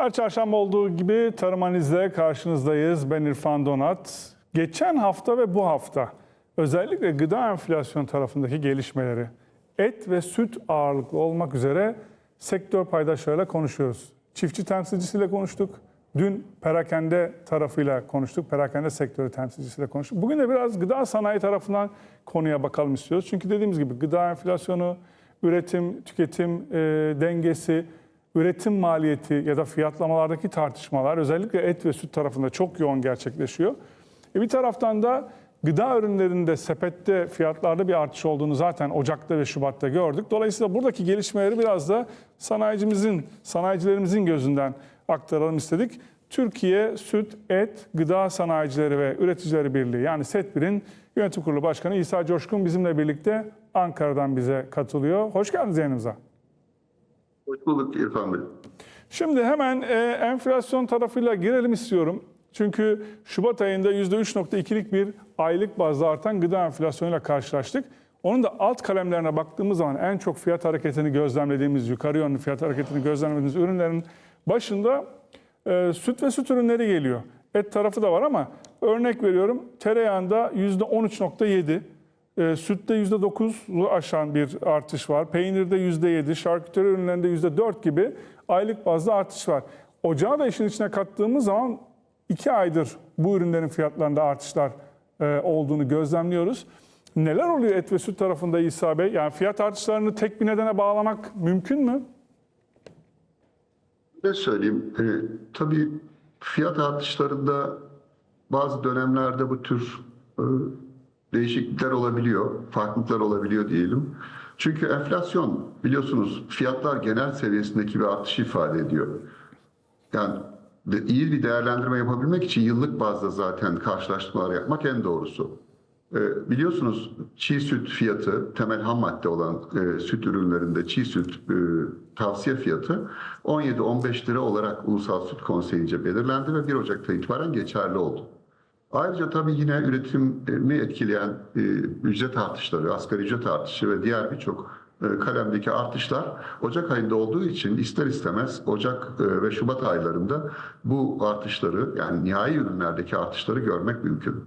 Her çarşamba olduğu gibi Tarım Analiz'le karşınızdayız. Ben İrfan Donat. Geçen hafta ve bu hafta özellikle gıda enflasyon tarafındaki gelişmeleri et ve süt ağırlıklı olmak üzere sektör paydaşlarıyla konuşuyoruz. Çiftçi temsilcisiyle konuştuk. Dün perakende tarafıyla konuştuk. Perakende sektörü temsilcisiyle konuştuk. Bugün de biraz gıda sanayi tarafından konuya bakalım istiyoruz. Çünkü dediğimiz gibi gıda enflasyonu, üretim, tüketim e, dengesi, üretim maliyeti ya da fiyatlamalardaki tartışmalar özellikle et ve süt tarafında çok yoğun gerçekleşiyor. E bir taraftan da gıda ürünlerinde sepette fiyatlarda bir artış olduğunu zaten Ocak'ta ve Şubat'ta gördük. Dolayısıyla buradaki gelişmeleri biraz da sanayicimizin, sanayicilerimizin gözünden aktaralım istedik. Türkiye Süt, Et, Gıda Sanayicileri ve Üreticileri Birliği yani SETBİR'in yönetim kurulu başkanı İsa Coşkun bizimle birlikte Ankara'dan bize katılıyor. Hoş geldiniz yayınımıza. Hoş bulduk İrfan Bey. Şimdi hemen e, enflasyon tarafıyla girelim istiyorum. Çünkü Şubat ayında %3.2'lik bir aylık bazda artan gıda enflasyonuyla karşılaştık. Onun da alt kalemlerine baktığımız zaman en çok fiyat hareketini gözlemlediğimiz, yukarı yönlü fiyat hareketini gözlemlediğimiz ürünlerin başında e, süt ve süt ürünleri geliyor. Et tarafı da var ama örnek veriyorum tereyağında %13.7, e, sütte %9'u aşan bir artış var. Peynirde %7, şarküteri ürünlerinde %4 gibi aylık bazda artış var. Ocağı da işin içine kattığımız zaman 2 aydır bu ürünlerin fiyatlarında artışlar e, olduğunu gözlemliyoruz. Neler oluyor et ve süt tarafında İsa Bey? Yani fiyat artışlarını tek bir nedene bağlamak mümkün mü? Ne söyleyeyim? E, tabii fiyat artışlarında bazı dönemlerde bu tür e, değişiklikler olabiliyor, farklılıklar olabiliyor diyelim. Çünkü enflasyon biliyorsunuz fiyatlar genel seviyesindeki bir artış ifade ediyor. Yani iyi bir değerlendirme yapabilmek için yıllık bazda zaten karşılaştırmalar yapmak en doğrusu. E, biliyorsunuz çiğ süt fiyatı, temel ham madde olan e, süt ürünlerinde çiğ süt e, tavsiye fiyatı 17-15 lira olarak Ulusal Süt Konseyi'nce belirlendi ve 1 Ocak'ta itibaren geçerli oldu. Ayrıca tabii yine üretimi etkileyen e, ücret artışları, asgari ücret artışı ve diğer birçok e, kalemdeki artışlar Ocak ayında olduğu için ister istemez Ocak e, ve Şubat aylarında bu artışları yani nihai ürünlerdeki artışları görmek mümkün.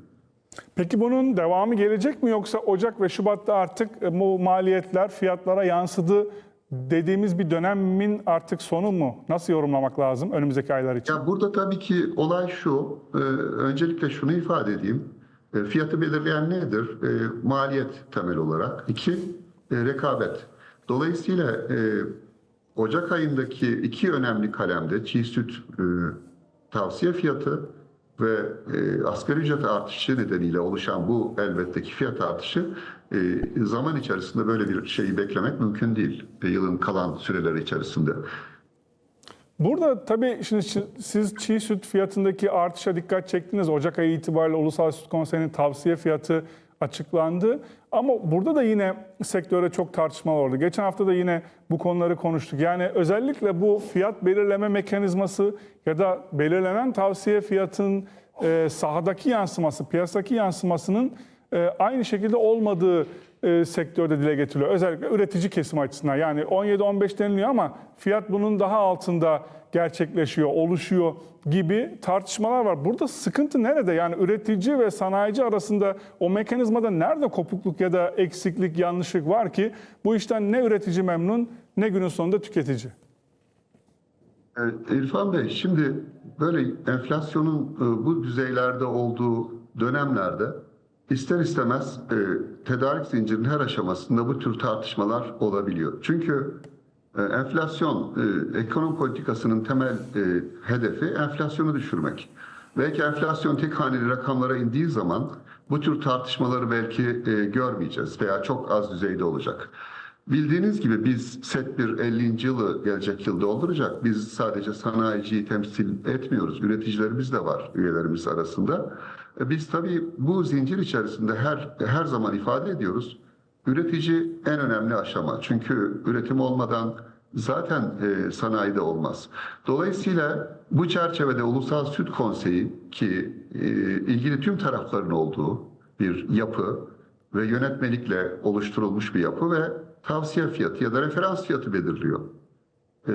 Peki bunun devamı gelecek mi yoksa Ocak ve Şubat'ta artık e, bu maliyetler fiyatlara yansıdı dediğimiz bir dönemin artık sonu mu? Nasıl yorumlamak lazım önümüzdeki aylar için? Ya burada tabii ki olay şu, e, öncelikle şunu ifade edeyim. E, fiyatı belirleyen nedir? E, maliyet temel olarak. İki, rekabet. Dolayısıyla Ocak ayındaki iki önemli kalemde çiğ süt tavsiye fiyatı ve e, asgari ücret artışı nedeniyle oluşan bu elbette ki fiyat artışı e, zaman içerisinde böyle bir şeyi beklemek mümkün değil. E, yılın kalan süreleri içerisinde. Burada tabii şimdi siz çiğ süt fiyatındaki artışa dikkat çektiniz. Ocak ayı itibariyle Ulusal Süt Konseyi'nin tavsiye fiyatı açıklandı. Ama burada da yine sektöre çok tartışmalar oldu. Geçen hafta da yine bu konuları konuştuk. Yani özellikle bu fiyat belirleme mekanizması ya da belirlenen tavsiye fiyatın e, sahadaki yansıması, piyasadaki yansımasının aynı şekilde olmadığı e, sektörde dile getiriliyor. Özellikle üretici kesim açısından. Yani 17-15 deniliyor ama fiyat bunun daha altında gerçekleşiyor, oluşuyor gibi tartışmalar var. Burada sıkıntı nerede? Yani üretici ve sanayici arasında o mekanizmada nerede kopukluk ya da eksiklik, yanlışlık var ki bu işten ne üretici memnun ne günün sonunda tüketici? Evet, İrfan Bey, şimdi böyle enflasyonun e, bu düzeylerde olduğu dönemlerde ister istemez e, tedarik zincirinin her aşamasında bu tür tartışmalar olabiliyor. Çünkü e, enflasyon, e, ekonomi politikasının temel e, hedefi enflasyonu düşürmek. Belki enflasyon tek haneli rakamlara indiği zaman bu tür tartışmaları belki e, görmeyeceğiz veya çok az düzeyde olacak. Bildiğiniz gibi biz set bir 50. yılı gelecek yıl dolduracak. Biz sadece sanayiciyi temsil etmiyoruz. Üreticilerimiz de var üyelerimiz arasında. E, Biz tabii bu zincir içerisinde her her zaman ifade ediyoruz. Üretici en önemli aşama. Çünkü üretim olmadan zaten e, sanayide olmaz. Dolayısıyla bu çerçevede Ulusal Süt Konseyi ki e, ilgili tüm tarafların olduğu bir yapı ve yönetmelikle oluşturulmuş bir yapı ve tavsiye fiyatı ya da referans fiyatı belirliyor. e,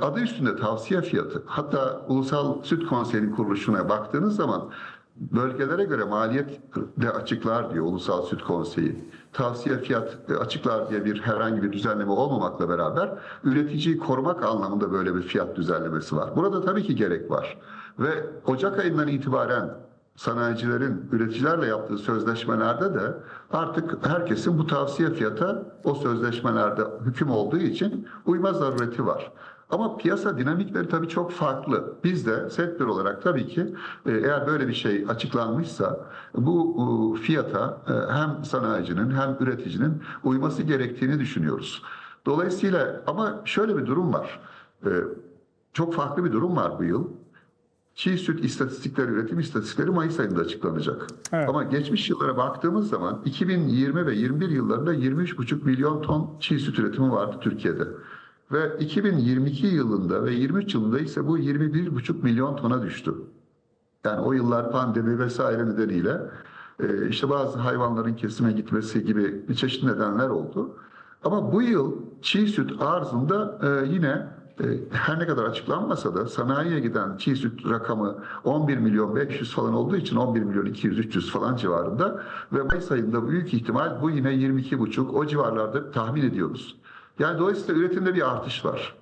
adı üstünde tavsiye fiyatı. Hatta Ulusal Süt Konseyi'nin kuruluşuna baktığınız zaman bölgelere göre maliyet de açıklar diyor Ulusal Süt Konseyi. Tavsiye fiyat e, açıklar diye bir herhangi bir düzenleme olmamakla beraber üreticiyi korumak anlamında böyle bir fiyat düzenlemesi var. Burada tabii ki gerek var. Ve Ocak ayından itibaren sanayicilerin üreticilerle yaptığı sözleşmelerde de artık herkesin bu tavsiye fiyata o sözleşmelerde hüküm olduğu için uyma zarureti var. Ama piyasa dinamikleri tabii çok farklı. Biz de sektör olarak tabii ki e, eğer böyle bir şey açıklanmışsa bu e, fiyata e, hem sanayicinin hem üreticinin uyması gerektiğini düşünüyoruz. Dolayısıyla ama şöyle bir durum var. Çok farklı bir durum var bu yıl. Çiğ süt istatistikleri, üretim istatistikleri Mayıs ayında açıklanacak. Evet. Ama geçmiş yıllara baktığımız zaman 2020 ve 21 yıllarında 23,5 milyon ton çiğ süt üretimi vardı Türkiye'de. Ve 2022 yılında ve 23 yılında ise bu 21,5 milyon tona düştü. Yani o yıllar pandemi vesaire nedeniyle e, işte bazı hayvanların kesime gitmesi gibi bir çeşitli nedenler oldu. Ama bu yıl çiğ süt arzında e, yine e, her ne kadar açıklanmasa da sanayiye giden çiğ süt rakamı 11 milyon 500 falan olduğu için 11 milyon 200 300 falan civarında ve Mayıs ayında büyük ihtimal bu yine 22,5 o civarlarda tahmin ediyoruz. Yani dolayısıyla üretimde bir artış var.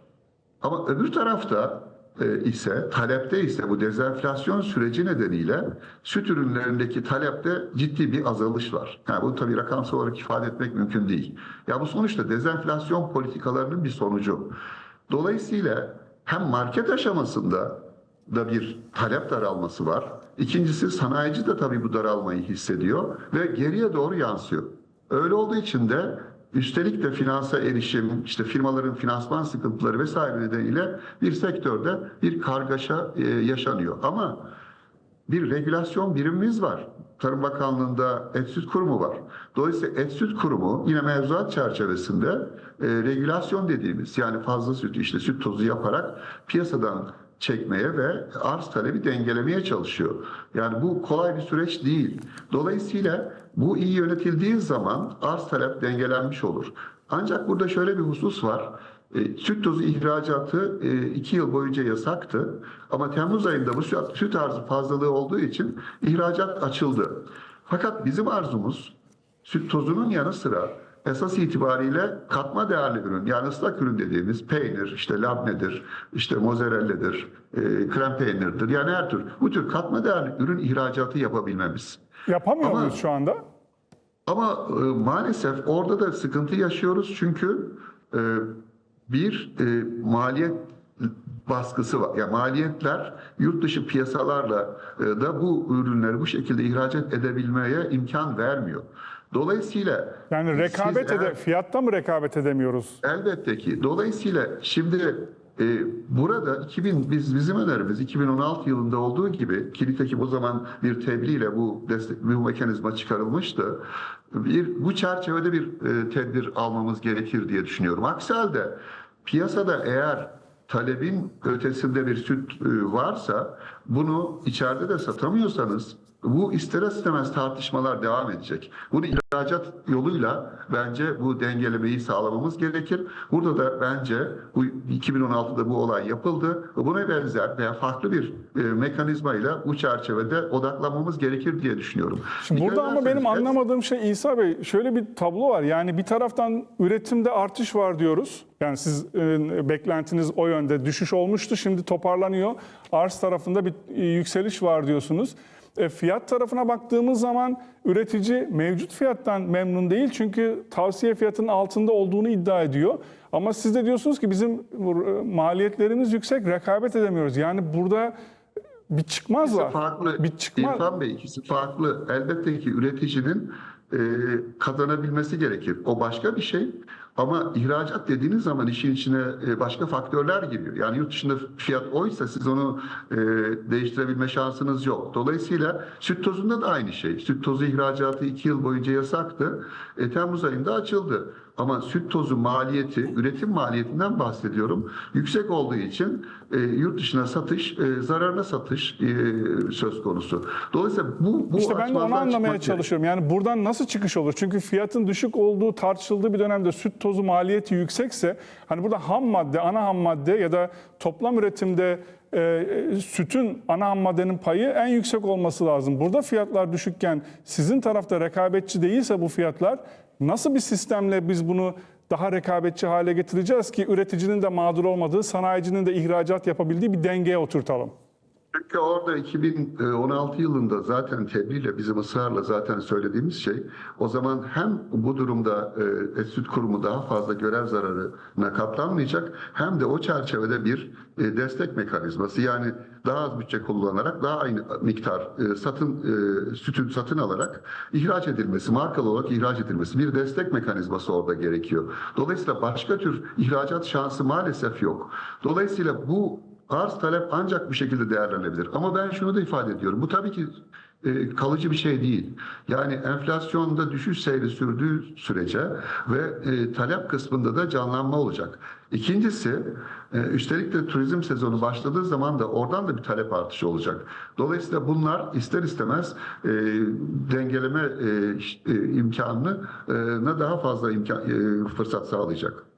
Ama öbür tarafta e, ise talepte ise bu dezenflasyon süreci nedeniyle süt ürünlerindeki talepte ciddi bir azalış var. Yani bunu tabii rakamsal olarak ifade etmek mümkün değil. Ya bu sonuçta dezenflasyon politikalarının bir sonucu. Dolayısıyla hem market aşamasında da bir talep daralması var. İkincisi sanayici de tabii bu daralmayı hissediyor ve geriye doğru yansıyor. Öyle olduğu için de üstelik de finansa erişim, işte firmaların finansman sıkıntıları vesaire nedeniyle bir sektörde bir kargaşa e, yaşanıyor. Ama bir regülasyon birimimiz var. Tarım Bakanlığı'nda Et Süt Kurumu var. Dolayısıyla Et Süt Kurumu yine mevzuat çerçevesinde e, regülasyon dediğimiz yani fazla sütü işte süt tozu yaparak piyasadan çekmeye ve arz talebi dengelemeye çalışıyor. Yani bu kolay bir süreç değil. Dolayısıyla bu iyi yönetildiği zaman arz talep dengelenmiş olur. Ancak burada şöyle bir husus var. E, süt tozu ihracatı e, iki yıl boyunca yasaktı. Ama Temmuz ayında bu süt, süt arzı fazlalığı olduğu için ihracat açıldı. Fakat bizim arzumuz süt tozunun yanı sıra esas itibariyle katma değerli ürün yani ıslak ürün dediğimiz peynir, işte labnedir, işte mozzarelladır, e, krem peynirdir. Yani her tür bu tür katma değerli ürün ihracatı yapabilmemiz. Yapamıyor Ama- muyuz şu anda? Ama e, maalesef orada da sıkıntı yaşıyoruz çünkü e, bir e, maliyet baskısı var. Yani maliyetler yurt dışı piyasalarla e, da bu ürünleri bu şekilde ihracat edebilmeye imkan vermiyor. Dolayısıyla Yani siz rekabet eğer- ede fiyatta mı rekabet edemiyoruz? Elbette ki. Dolayısıyla şimdi e, burada 2000 biz bizim önerimiz 2016 yılında olduğu gibi ki nitekim o zaman bir tebliğle bu destek, bu mekanizma çıkarılmıştı. Bir bu çerçevede bir e, tedbir almamız gerekir diye düşünüyorum. Aksi halde piyasada eğer talebin ötesinde bir süt e, varsa bunu içeride de satamıyorsanız bu ister istemez tartışmalar devam edecek. Bunu ihracat yoluyla bence bu dengelemeyi sağlamamız gerekir. Burada da bence bu 2016'da bu olay yapıldı. Buna benzer veya farklı bir e, mekanizmayla bu çerçevede odaklanmamız gerekir diye düşünüyorum. Şimdi Dikkat burada ama benim ederseniz- anlamadığım şey İsa Bey şöyle bir tablo var. Yani bir taraftan üretimde artış var diyoruz. Yani siz e, beklentiniz o yönde düşüş olmuştu. Şimdi toparlanıyor. Arz tarafında bir e, yükseliş var diyorsunuz. E, fiyat tarafına baktığımız zaman üretici mevcut fiyattan memnun değil. Çünkü tavsiye fiyatının altında olduğunu iddia ediyor. Ama siz de diyorsunuz ki bizim e, maliyetlerimiz yüksek, rekabet edemiyoruz. Yani burada bir çıkmaz İkisi var. farklı. Bir çıkmaz. İrfan Bey ikisi farklı. Elbette ki üreticinin e, kazanabilmesi gerekir. O başka bir şey. Ama ihracat dediğiniz zaman işin içine e, başka faktörler giriyor. Yani yurt dışında fiyat oysa siz onu e, değiştirebilme şansınız yok. Dolayısıyla süt tozunda da aynı şey. Süt tozu ihracatı iki yıl boyunca yasaktı. E, Temmuz ayında açıldı. Ama süt tozu maliyeti, üretim maliyetinden bahsediyorum. Yüksek olduğu için e, yurt dışına satış, e, zararına satış e, söz konusu. Dolayısıyla bu, bu İşte ben de onu anlamaya çalışıyorum. Yani buradan nasıl çıkış olur? Çünkü fiyatın düşük olduğu tartışıldığı bir dönemde süt tozu maliyeti yüksekse hani burada ham madde, ana ham madde ya da toplam üretimde e, e, sütün ana ham maddenin payı en yüksek olması lazım. Burada fiyatlar düşükken sizin tarafta rekabetçi değilse bu fiyatlar nasıl bir sistemle biz bunu daha rekabetçi hale getireceğiz ki üreticinin de mağdur olmadığı, sanayicinin de ihracat yapabildiği bir dengeye oturtalım? Çünkü orada 2016 yılında zaten tebliğle bizim ısrarla zaten söylediğimiz şey o zaman hem bu durumda e, et süt kurumu daha fazla görev zararına katlanmayacak hem de o çerçevede bir e, destek mekanizması yani daha az bütçe kullanarak daha aynı miktar e, satın e, sütün satın alarak ihraç edilmesi, markalı olarak ihraç edilmesi bir destek mekanizması orada gerekiyor. Dolayısıyla başka tür ihracat şansı maalesef yok. Dolayısıyla bu Arz talep ancak bu şekilde değerlenebilir. Ama ben şunu da ifade ediyorum. Bu tabii ki e, kalıcı bir şey değil. Yani enflasyonda düşüş seyri sürdüğü sürece ve e, talep kısmında da canlanma olacak. İkincisi, e, üstelik de turizm sezonu başladığı zaman da oradan da bir talep artışı olacak. Dolayısıyla bunlar ister istemez e, dengeleme e, e, imkanını e, daha fazla imkan, e, fırsat sağlayacak.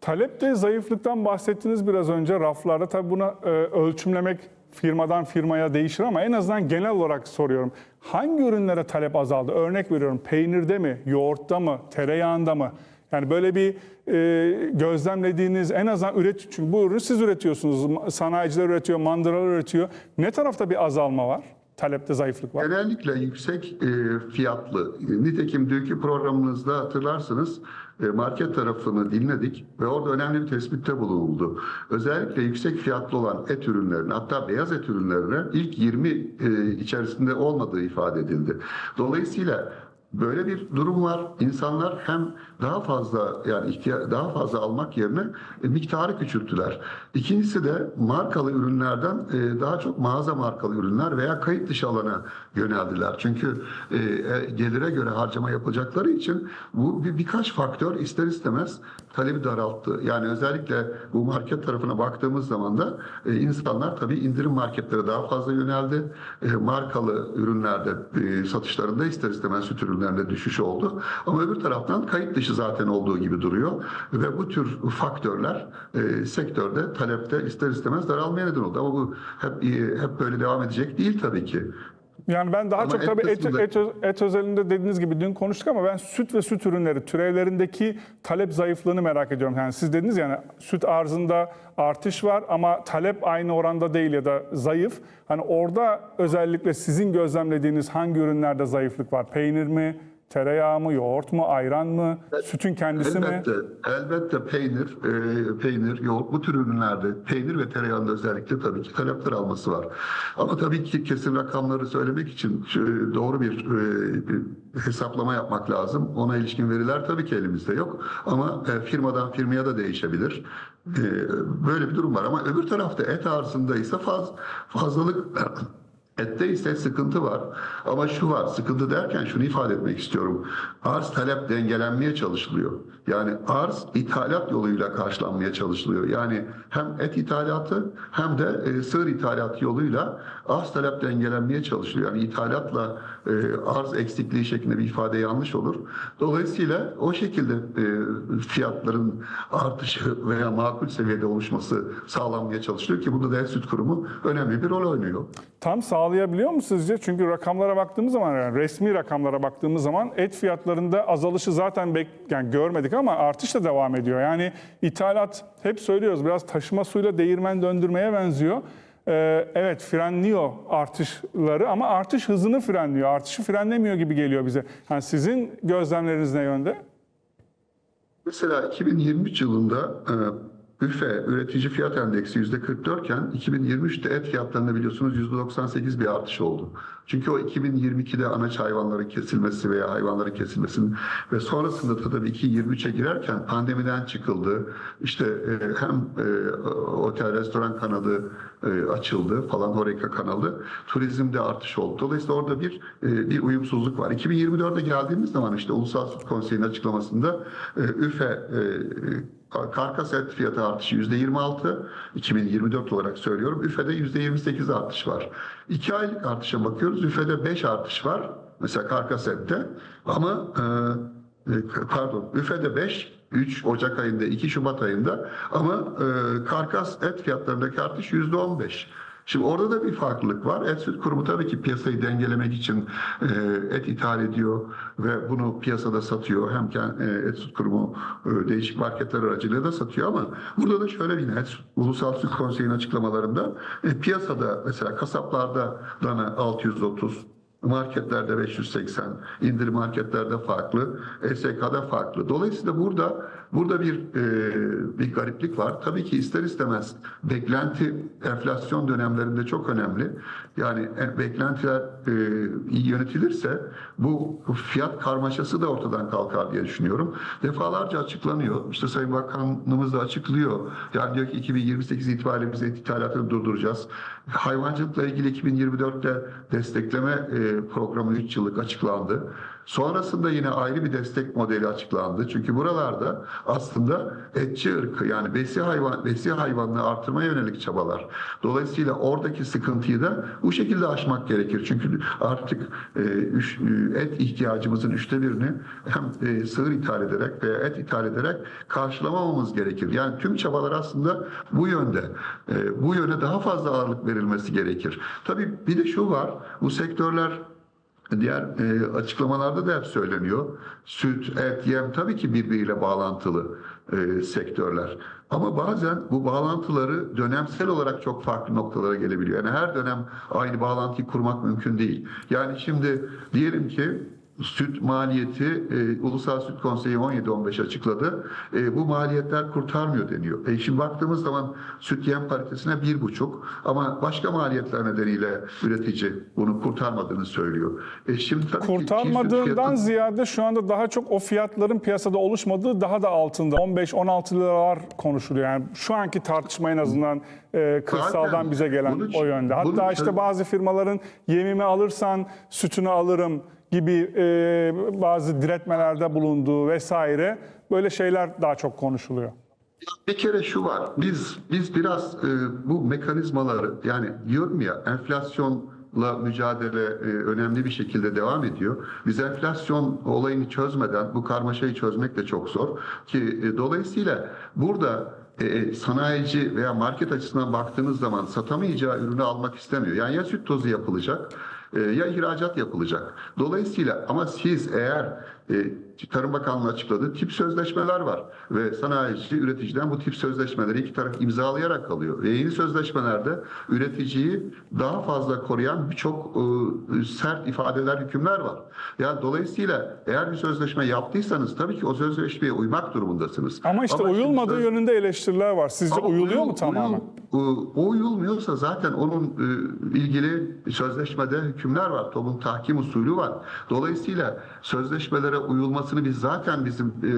Talepte zayıflıktan bahsettiniz biraz önce raflarda. Tabii buna e, ölçümlemek firmadan firmaya değişir ama en azından genel olarak soruyorum. Hangi ürünlere talep azaldı? Örnek veriyorum peynirde mi, yoğurtta mı, tereyağında mı? Yani böyle bir e, gözlemlediğiniz en azından üret çünkü bu ürünü siz üretiyorsunuz. Sanayiciler üretiyor, mandıralar üretiyor. Ne tarafta bir azalma var? Talepte zayıflık var. Genellikle yüksek e, fiyatlı, nitekim dünkü programımızda hatırlarsınız market tarafını dinledik ve orada önemli bir tespitte bulunuldu. Özellikle yüksek fiyatlı olan et ürünlerine hatta beyaz et ürünlerine ilk 20 e, içerisinde olmadığı ifade edildi. Dolayısıyla Böyle bir durum var. İnsanlar hem daha fazla yani ihtiya- daha fazla almak yerine e, miktarı küçülttüler. İkincisi de markalı ürünlerden e, daha çok mağaza markalı ürünler veya kayıt dışı alana yöneldiler. Çünkü e, e, gelire göre harcama yapacakları için bu bir, birkaç faktör ister istemez talebi daralttı. Yani özellikle bu market tarafına baktığımız zaman da e, insanlar tabii indirim marketlere daha fazla yöneldi. E, markalı ürünlerde e, satışlarında ister istemez süt ürünlerinde düşüş oldu. Ama öbür taraftan kayıt dışı zaten olduğu gibi duruyor. Ve bu tür faktörler e, sektörde talepte ister istemez daralmaya neden oldu. Ama bu hep e, hep böyle devam edecek değil tabii ki. Yani ben daha Ama çok et tabii et, et, et özelinde dediğiniz gibi dün konuştuk ama ben süt ve süt ürünleri türevlerindeki talep zayıflığını merak ediyorum. Yani siz dediniz yani süt arzında artış var ama talep aynı oranda değil ya da zayıf. Hani orada özellikle sizin gözlemlediğiniz hangi ürünlerde zayıflık var? Peynir mi, tereyağı mı, yoğurt mu, ayran mı, sütün kendisi mi? Elbette, elbette peynir, e, peynir, yoğurt bu tür ürünlerde peynir ve tereyağında özellikle tabii ki talepler alması var. Ama tabii ki kesin rakamları söylemek için e, doğru bir, e, bir hesaplama yapmak lazım. Ona ilişkin veriler tabii ki elimizde yok. Ama e, firmadan firmaya da değişebilir. E, böyle bir durum var. Ama öbür tarafta et arzında ise faz, fazlalık Ette ise sıkıntı var. Ama şu var, sıkıntı derken şunu ifade etmek istiyorum. Arz talep dengelenmeye çalışılıyor. Yani arz ithalat yoluyla karşılanmaya çalışılıyor. Yani hem et ithalatı hem de e, sığır ithalat yoluyla arz talep dengelenmeye çalışılıyor. Yani ithalatla e, arz eksikliği şeklinde bir ifade yanlış olur. Dolayısıyla o şekilde e, fiyatların artışı veya makul seviyede oluşması sağlanmaya çalışılıyor ki burada da Süt Kurumu önemli bir rol oynuyor. Tam sağlayabiliyor mu sizce? Çünkü rakamlara baktığımız zaman yani resmi rakamlara baktığımız zaman et fiyatlarında azalışı zaten bek yani görmedik ama artış da devam ediyor. Yani ithalat hep söylüyoruz biraz taşıma suyla değirmen döndürmeye benziyor. Ee, evet frenliyor artışları ama artış hızını frenliyor. Artışı frenlemiyor gibi geliyor bize. Yani sizin gözlemleriniz ne yönde? Mesela 2023 yılında e, üfe üretici fiyat endeksi %44 iken 2023'te et fiyatlarında biliyorsunuz %98 bir artış oldu. Çünkü o 2022'de anaç hayvanların kesilmesi veya hayvanların kesilmesinin ve sonrasında da tabii ki 23'e girerken pandemiden çıkıldı. İşte e, hem e, otel, restoran kanalı e, açıldı falan Horeca kanalı. Turizmde artış oldu. Dolayısıyla orada bir bir uyumsuzluk var. 2024'e geldiğimiz zaman işte Ulusal Süt Konseyi'nin açıklamasında üfe Karkas et fiyatı artışı %26, 2024 olarak söylüyorum. Üfe'de %28 artış var. 2 aylık artışa bakıyoruz. Üfe'de 5 artış var. Mesela karkas ette. Ama e, e, pardon Üfe'de 5, 3 Ocak ayında, 2 Şubat ayında ama e, karkas et fiyatlarındaki artış %15. Şimdi orada da bir farklılık var. Et Süt Kurumu tabii ki piyasayı dengelemek için e, et ithal ediyor ve bunu piyasada satıyor. Hem e, Et Süt Kurumu e, değişik marketler aracılığıyla da satıyor ama burada da şöyle bir net Ulusal Süt Konseyi'nin açıklamalarında piyasada mesela kasaplarda dana 630, Marketlerde 580, indirim marketlerde farklı, SK'da farklı. Dolayısıyla burada burada bir e, bir gariplik var. Tabii ki ister istemez beklenti enflasyon dönemlerinde çok önemli. Yani e, beklentiler e, iyi yönetilirse bu fiyat karmaşası da ortadan kalkar diye düşünüyorum. Defalarca açıklanıyor. İşte Sayın Bakanımız da açıklıyor. Yani diyor ki 2028 itibariyle biz ithalatını durduracağız. Hayvancılıkla ilgili 2024'te destekleme e, programı 3 yıllık açıklandı. Sonrasında yine ayrı bir destek modeli açıklandı. Çünkü buralarda aslında etçi ırkı yani besi hayvan besi hayvanını artırmaya yönelik çabalar. Dolayısıyla oradaki sıkıntıyı da bu şekilde aşmak gerekir. Çünkü artık e, üç- e, et ihtiyacımızın üçte birini hem e, sığır ithal ederek veya et ithal ederek karşılamamamız gerekir. Yani tüm çabalar aslında bu yönde. E, bu yöne daha fazla ağırlık verilmesi gerekir. Tabii bir de şu var. Bu sektörler Diğer e, açıklamalarda da hep söyleniyor. Süt, et, yem tabii ki birbiriyle bağlantılı e, sektörler. Ama bazen bu bağlantıları dönemsel olarak çok farklı noktalara gelebiliyor. Yani her dönem aynı bağlantıyı kurmak mümkün değil. Yani şimdi diyelim ki süt maliyeti e, Ulusal Süt Konseyi 17-15 açıkladı. E, bu maliyetler kurtarmıyor deniyor. E, şimdi baktığımız zaman süt yem paritesine bir buçuk ama başka maliyetler nedeniyle üretici bunu kurtarmadığını söylüyor. E, şimdi tabii ki Kurtarmadığından fiyatı- ziyade şu anda daha çok o fiyatların piyasada oluşmadığı daha da altında. 15-16 liralar konuşuluyor. Yani şu anki tartışma en azından e, kırsaldan Zaten bize gelen bunu- o yönde. Hatta bunu- işte bazı firmaların yemimi alırsan sütünü alırım gibi e, bazı diretmelerde bulunduğu vesaire böyle şeyler daha çok konuşuluyor. Bir kere şu var. Biz biz biraz e, bu mekanizmaları yani diyorum ya enflasyonla mücadele e, önemli bir şekilde devam ediyor. Biz enflasyon olayını çözmeden bu karmaşayı çözmek de çok zor ki e, dolayısıyla burada e, sanayici veya market açısından baktığınız zaman satamayacağı ürünü almak istemiyor. Yani ya süt tozu yapılacak e, ya ihracat yapılacak. Dolayısıyla ama siz eğer e, Tarım Bakanlığı açıkladı tip sözleşmeler var ve sanayici üreticiden bu tip sözleşmeleri iki taraf imzalayarak kalıyor. Ve yeni sözleşmelerde üreticiyi daha fazla koruyan birçok e, sert ifadeler, hükümler var. Yani dolayısıyla eğer bir sözleşme yaptıysanız tabii ki o sözleşmeye uymak durumundasınız. Ama işte şimdi uyulmadığı söz- yönünde eleştiriler var. Sizce ama uyuluyor uyul- mu tamamen? uyul- e, o uyulmuyorsa zaten onun e, ilgili sözleşmede hükümler var. TOB'un tahkim usulü var. Dolayısıyla sözleşmelere uyulmasını biz zaten bizim e,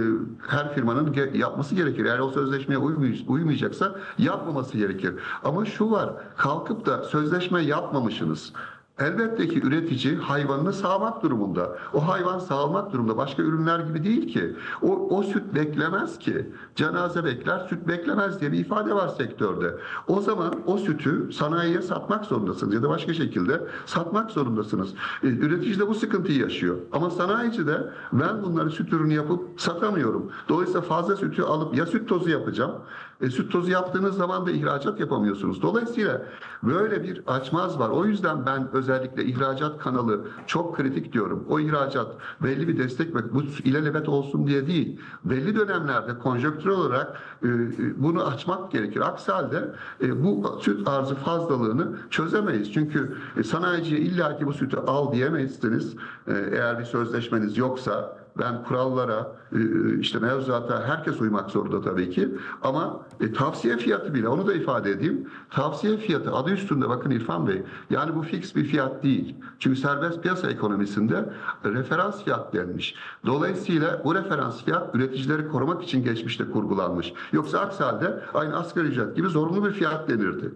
her firmanın ge- yapması gerekir. Eğer o sözleşmeye uymay- uymayacaksa yapmaması gerekir. Ama şu var. Kalkıp da sözleşme yapmamışsınız. Elbette ki üretici hayvanını sağmak durumunda. O hayvan sağlamak durumunda. Başka ürünler gibi değil ki. O, o süt beklemez ki. Cenaze bekler, süt beklemez diye bir ifade var sektörde. O zaman o sütü sanayiye satmak zorundasınız ya da başka şekilde satmak zorundasınız. E, Üretici de bu sıkıntıyı yaşıyor. Ama sanayici de ben bunları süt ürünü yapıp satamıyorum. Dolayısıyla fazla sütü alıp ya süt tozu yapacağım. E, süt tozu yaptığınız zaman da ihracat yapamıyorsunuz. Dolayısıyla böyle bir açmaz var. O yüzden ben özellikle ihracat kanalı çok kritik diyorum. O ihracat belli bir destek ve bu ilelebet olsun diye değil. Belli dönemlerde konjonktür olarak e, e, bunu açmak gerekir. Aksi halde e, bu süt arzı fazlalığını çözemeyiz. Çünkü e, sanayiciye illaki bu sütü al diyemezsiniz. E, eğer bir sözleşmeniz yoksa ben kurallara, e, işte mevzuata herkes uymak zorunda tabii ki. Ama e, tavsiye fiyatı bile, onu da ifade edeyim. Tavsiye fiyatı adı üstünde bakın İrfan Bey. Yani bu fix bir fiyat değil. Çünkü serbest piyasa ekonomisinde referans fiyat denmiş. Dolayısıyla bu referans fiyat üreticileri korumak için geçmişte kurgulanmış. Yoksa aksi halde aynı asgari ücret gibi zorunlu bir fiyat denirdi.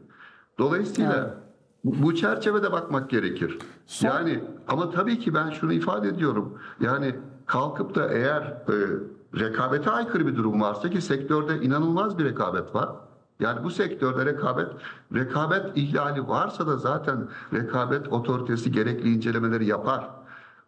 Dolayısıyla bu bu çerçevede bakmak gerekir. Son- Yani ama tabii ki ben şunu ifade ediyorum. Yani kalkıp da eğer e, rekabete aykırı bir durum varsa ki sektörde inanılmaz bir rekabet var. Yani bu sektörde rekabet, rekabet ihlali varsa da zaten rekabet otoritesi gerekli incelemeleri yapar.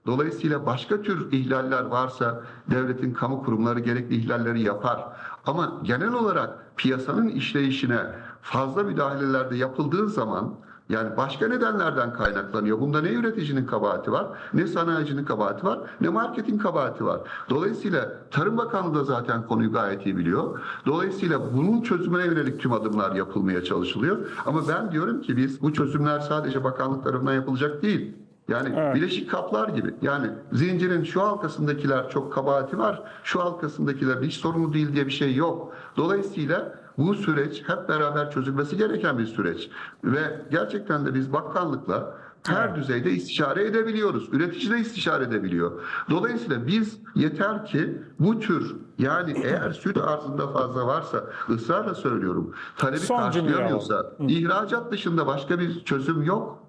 Dolayısıyla başka tür ihlaller varsa devletin kamu kurumları gerekli ihlalleri yapar. Ama genel olarak piyasanın işleyişine fazla müdahalelerde yapıldığı zaman yani başka nedenlerden kaynaklanıyor. Bunda ne üreticinin kabahati var, ne sanayicinin kabahati var, ne marketin kabahati var. Dolayısıyla Tarım Bakanlığı da zaten konuyu gayet iyi biliyor. Dolayısıyla bunun çözümüne yönelik tüm adımlar yapılmaya çalışılıyor. Ama ben diyorum ki biz bu çözümler sadece bakanlık tarafından yapılacak değil. Yani Evet. bileşik kaplar gibi. Yani zincirin şu halkasındakiler çok kabahati var, şu halkasındakiler hiç sorumlu değil diye bir şey yok. Dolayısıyla bu süreç hep beraber çözülmesi gereken bir süreç. Ve gerçekten de biz bakanlıkla her düzeyde istişare edebiliyoruz. Üretici de istişare edebiliyor. Dolayısıyla biz yeter ki bu tür yani eğer süt arzında fazla varsa ısrarla söylüyorum talebi Son karşılayamıyorsa ihracat dışında başka bir çözüm yok.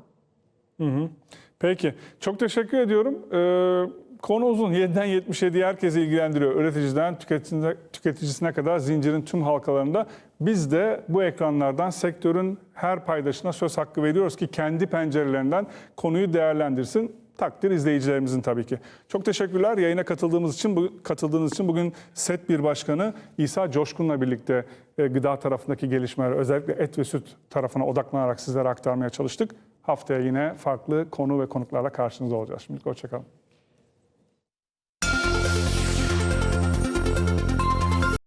Peki. Çok teşekkür ediyorum. Ee, konu uzun. 7'den 77'yi herkesi ilgilendiriyor. Üreticiden tüketicisine, tüketicisine kadar zincirin tüm halkalarında. Biz de bu ekranlardan sektörün her paydaşına söz hakkı veriyoruz ki kendi pencerelerinden konuyu değerlendirsin. Takdir izleyicilerimizin tabii ki. Çok teşekkürler yayına katıldığımız için, bu, katıldığınız için bugün SET bir başkanı İsa Coşkun'la birlikte e, gıda tarafındaki gelişmeler, özellikle et ve süt tarafına odaklanarak sizlere aktarmaya çalıştık. Haftaya yine farklı konu ve konuklarla karşınızda olacağız. Şimdilik hoşçakalın.